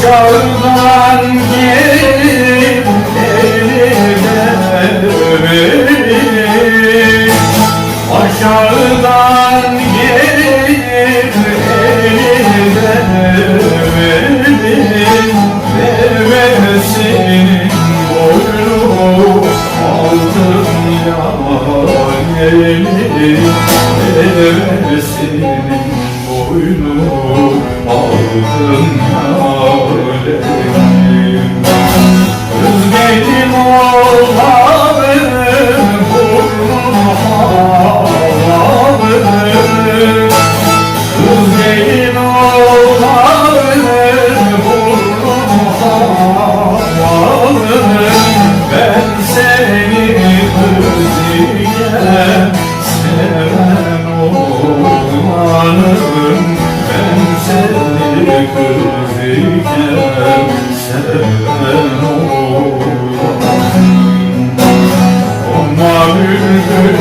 Aşağıdan gelip verir Aşağıdan gelip eline verir Vermesin boynu altın yâleri Vermesin boynu altın yâleri oğlanım Ben seni kızıken seven oğlanım Konma bülbül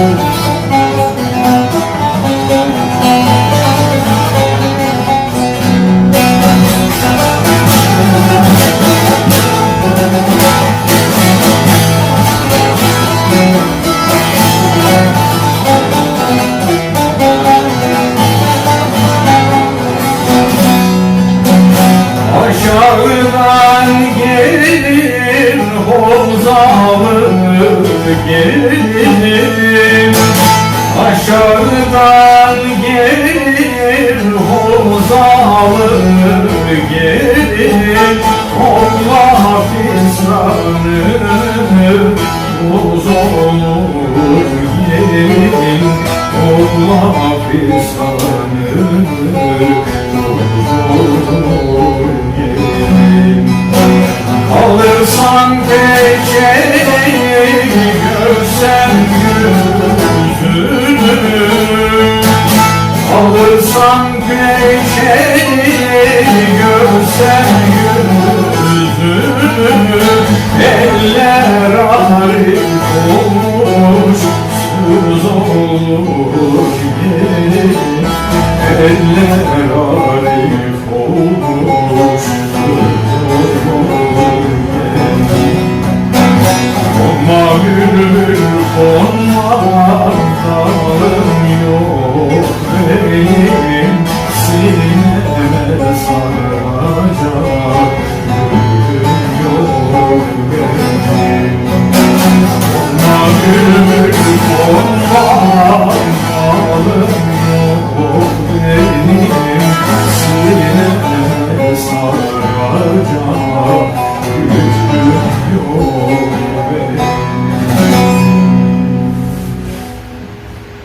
Aşağıdan fisranı buz olur olur gelin Alırsan peçeyi görsen yüzünü Alırsan peçeyi yüzünü Eller arif olmuş söz olur gelin Eller arif